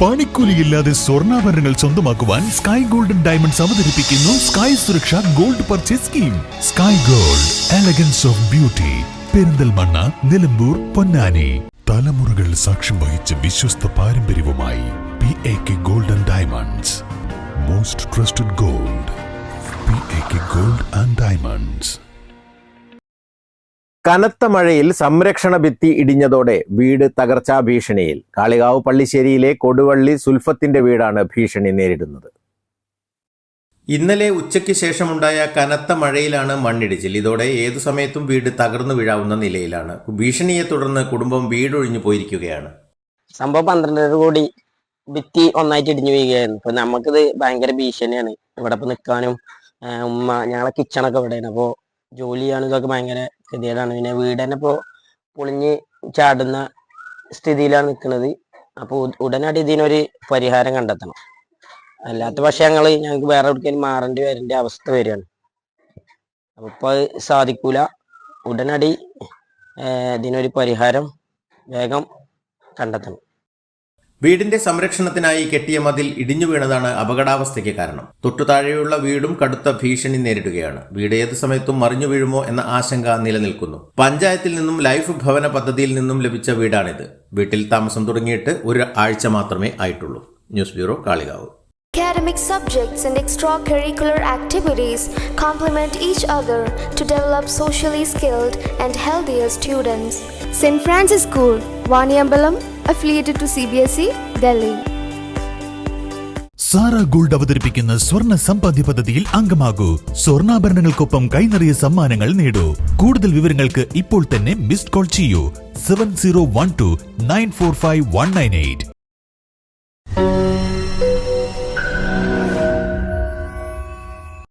പണിക്കൂലിയില്ലാതെ സ്വർണാഭരണങ്ങൾ സ്വന്തമാക്കുവാൻ sky golden diamonds അവതരിപ്പിക്കുന്നു sky Suraksha gold purchase scheme sky gold elegance of beauty Perinthalmanna Nilambur Ponnani. തലമുറകൾ സാക്ഷ്യം വഹിച്ച വിശ്വസ്ത പാരമ്പര്യവുമായി P A K golden diamonds most trusted gold P A K gold and diamonds കനത്ത മഴയിൽ സംരക്ഷണ ഭിത്തി ഇടിഞ്ഞതോടെ വീട് തകർച്ചാ ഭീഷണിയിൽ. കാളികാവ് പള്ളിശ്ശേരിയിലെ കൊടുവള്ളി സുൽഫത്തിന്റെ വീടാണ് ഭീഷണി നേരിടുന്നത്. ഇന്നലെ ഉച്ചയ്ക്ക് ശേഷമുണ്ടായ കനത്ത മഴയിലാണ് മണ്ണിടിച്ചിൽ. ഇതോടെ ഏതു സമയത്തും വീട് തകർന്നു വീഴാവുന്ന നിലയിലാണ്. ഭീഷണിയെ തുടർന്ന് കുടുംബം വീടൊഴിഞ്ഞു പോയിരിക്കുകയാണ്. സംഭവം പന്ത്രണ്ടര കോടി ഭിത്തി ഒന്നായിട്ട് ഇടിഞ്ഞു വീഴുകയായിരുന്നു. ഇപ്പൊ നമുക്കിത് ഭയങ്കര ഭീഷണിയാണ്. ഇവിടെ ഇപ്പൊ നിൽക്കാനും ഉമ്മ ഞങ്ങളെ കിച്ചണൊക്കെ ഇവിടെയാണ്. അപ്പോ ജോലി ഇതൊക്കെ ഭയങ്കര ഗതികേടാണ്. പിന്നെ വീട് തന്നെ ഇപ്പോ പൊളിഞ്ഞ് ചാടുന്ന സ്ഥിതിയിലാണ് നിൽക്കുന്നത് അപ്പൊ ഉ- ഉടനടി ഇതിനൊരു പരിഹാരം കണ്ടെത്തണം. അല്ലാത്ത പക്ഷെ ഞങ്ങൾ ഞങ്ങൾക്ക് വേറെ എവിടേക്കും മാറേണ്ടി വരേണ്ട അവസ്ഥ വരികയാണ്. അപ്പൊ ഇപ്പൊ അത് സാധിക്കൂല. ഉടനടി ഇതിനൊരു പരിഹാരം വേഗം കണ്ടെത്തണം. വീടിന്റെ സംരക്ഷണത്തിനായി കെട്ടിയ മതിൽ ഇടിഞ്ഞു വീണതാണ് അപകടാവസ്ഥയ്ക്ക് കാരണം. തൊട്ടു താഴെയുള്ള വീടും കടുത്ത ഭീഷണി നേരിടുകയാണ്. വീട് ഏത് സമയത്തും മറിഞ്ഞു വീഴുമോ എന്ന ആശങ്ക നിലനിൽക്കുന്നു. പഞ്ചായത്തിൽ നിന്നും ലൈഫ് ഭവന പദ്ധതിയിൽ നിന്നും ലഭിച്ച വീടാണിത്. വീട്ടിൽ താമസം തുടങ്ങിയിട്ട് ഒരു ആഴ്ച മാത്രമേ ആയിട്ടുള്ളൂ. News bureau Kalikavu. Academic subjects and extracurricular activities complement each other to develop socially skilled and healthier students. St. Francis School, Vaniambalam, affiliated S E Delhi Sara gold അവതരിപ്പിക്കുന്ന സ്വർണ സമ്പാദ്യ പദ്ധതിയിൽ അംഗമാകൂ. സ്വർണാഭരണങ്ങൾക്കൊപ്പം കൈനറിയ സമ്മാനങ്ങൾ നേടൂ. കൂടുതൽ വിവരങ്ങൾക്ക് ഇപ്പോൾ തന്നെ മിസ്ഡ് കോൾ ചെയ്യൂ. Seven zero one two nine four five one nine eight.